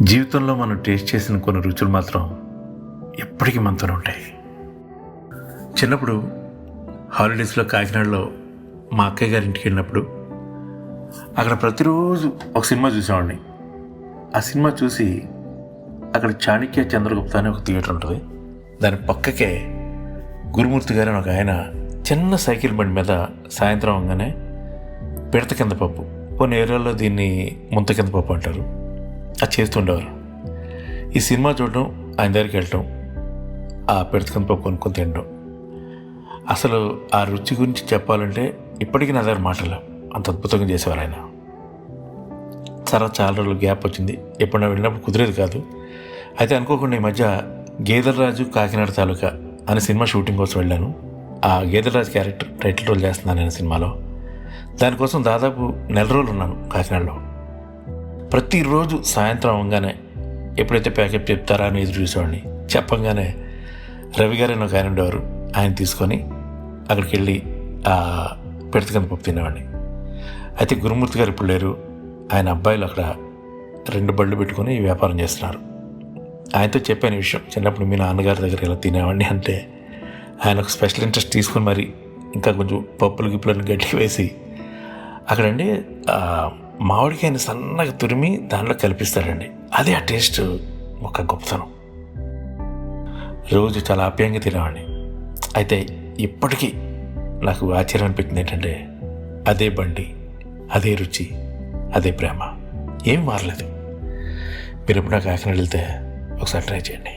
జీవితంలో మనం టేస్ట్ చేసిన కొన్ని రుచులు మాత్రం ఎప్పటికీ మనతోనే ఉంటాయి. చిన్నప్పుడు హాలిడేస్లో కాకినాడలో మా అక్కయ్య గారి ఇంటికి వెళ్ళినప్పుడు అక్కడ ప్రతిరోజు ఒక సినిమా చూసేవాడిని. ఆ సినిమా చూసి అక్కడ చాణక్య చంద్రగుప్త అనే ఒక థియేటర్ ఉంటుంది. దాని పక్కకే గురుమూర్తి గారు అని ఒక ఆయన చిన్న సైకిల్ బండి మీద సాయంత్రం అవగానే పిడత కింద పప్పు. కొన్ని ఏరియాల్లో దీన్ని ముంత కింద పప్పు అంటారు. అది చేస్తుండేవారు. ఈ సినిమా చూడడం ఆయన దగ్గరికి వెళ్ళటం ఆ పిడత పప్పు కొనుక్కొని తినడం. అసలు ఆ రుచి గురించి చెప్పాలంటే ఇప్పటికీ నా దగ్గర మాటలు అంత అద్భుతంగా చేసేవారు ఆయన. తర్వాత చాలా రోజులు గ్యాప్ వచ్చింది. ఎప్పుడైనా వెళ్ళినప్పుడు కుదిరేది కాదు. అయితే అనుకోకుండా ఈ మధ్య గేదెలరాజు కాకినాడ తాలూకా అనే సినిమా షూటింగ్ కోసం వెళ్ళాను. ఆ గేదెలరాజు క్యారెక్టర్ టైటిల్ రోల్ చేస్తున్నాను నేను సినిమాలో. దానికోసం దాదాపు నెల రోజులు ఉన్నాను కాకినాడలో. ప్రతిరోజు సాయంత్రం అవగానే ఎప్పుడైతే ప్యాకెట్ చెప్తారా అని ఎదురు చూసేవాడిని. చెప్పంగానే రవి గారు ఒక ఆయన ఉండేవారు. ఆయన తీసుకొని అక్కడికి వెళ్ళి ఆ పప్పు తినేవాడిని. అయితే గురుమూర్తి గారు ఇప్పుడు లేరు. ఆయన అబ్బాయిలు అక్కడ రెండు బళ్ళు పెట్టుకొని ఈ వ్యాపారం చేస్తున్నారు. ఆయనతో చెప్పాను విషయం. చిన్నప్పుడు మీ నాన్నగారి దగ్గర ఇలా తినేవాడిని అంటే ఆయన ఒక స్పెషల్ ఇంట్రెస్ట్ తీసుకొని మరి ఇంకా కొంచెం పప్పులు గిప్పులను గట్టి వేసి అక్కడండి మామిడికాయని సన్నగా తురిమి దానిలో కల్పిస్తారండి అదే ఆ టేస్ట్ ఒక గొప్పతనం. రోజు చాలా ఆప్యాయంగా తినేవాడిని. అయితే ఇప్పటికీ నాకు ఆశ్చర్యం అనిపించింది ఏంటంటే అదే బండి అదే రుచి అదే ప్రేమ. ఏం మారలేదు. మీరు ఎప్పుడైనా కాకినాడ వెళ్తే ఒకసారి ట్రై చేయండి.